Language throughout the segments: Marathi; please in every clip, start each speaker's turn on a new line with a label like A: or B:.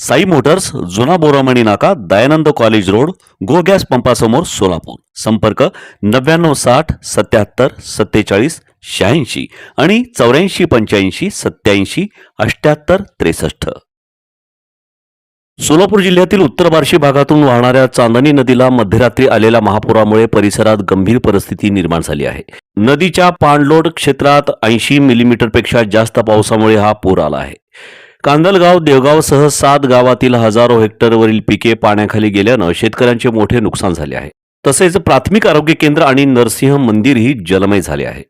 A: साई मोटर्स जुना बोरामणी नाका Dayanand college road go gas पंपासमोर Solapur. संपर्क नव्याण्णव साठ सत्याहत्तर सत्तेचाळीस शहाऐंशी आणि चौऱ्याऐंशी पंच्याऐंशी सत्याऐंशी अष्ट्याहत्तर त्रेसष्ट. सोलापूर जिल्ह्यातील उत्तर बार्शी भागातून वाहणाऱ्या चांदणी नदीला मध्यरात्री आलेल्या महापुरामुळे परिसरात गंभीर परिस्थिती निर्माण झाली आहे. नदीच्या पाणलोट क्षेत्रात ऐंशी मिलीमीटरपेक्षा जास्त पावसामुळे हा पूर आला आहे. कांदलगाव देवगावसह सात गावातील हजारो हेक्टरवरील पिके पाण्याखाली गेल्यानं शेतकऱ्यांचे मोठे नुकसान झाले आहे. तसेच प्राथमिक आरोग्य केंद्र आणि नरसिंह मंदिरही जलमय झाले आहे.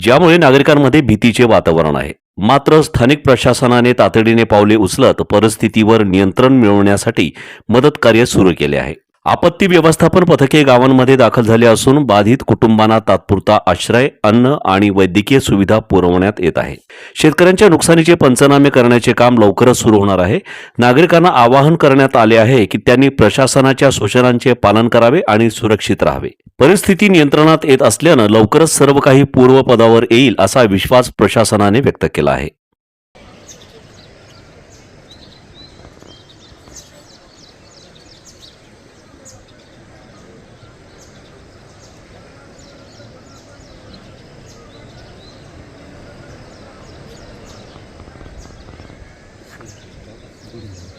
A: ज्यामुळे नागरिकांमध्ये भीतीचे वातावरण आहे. मात्र स्थानिक प्रशासनाने तातडीने पावले उचलत परिस्थितीवर नियंत्रण मिळवण्यासाठी मदत कार्य सुरू केले आहे. आपत्ती व्यवस्थापन पथके गावांमध्ये दाखल झाले असून बाधित कुटुंबांना तात्पुरता आश्रय अन्न आणि वैद्यकीय सुविधा पुरवण्यात येत आहे. शेतकऱ्यांच्या नुकसानीचे पंचनामे करण्याचे काम लवकरच सुरू होणार आहे. नागरिकांना आवाहन करण्यात आले आहे की त्यांनी प्रशासनाच्या सूचनांचे पालन करावे आणि सुरक्षित राहावे. परिस्थिती नियंत्रणात येत असल्यानं लवकरच सर्व काही पूर्वपदावर येईल असा विश्वास प्रशासनाने व्यक्त केला आहे. করি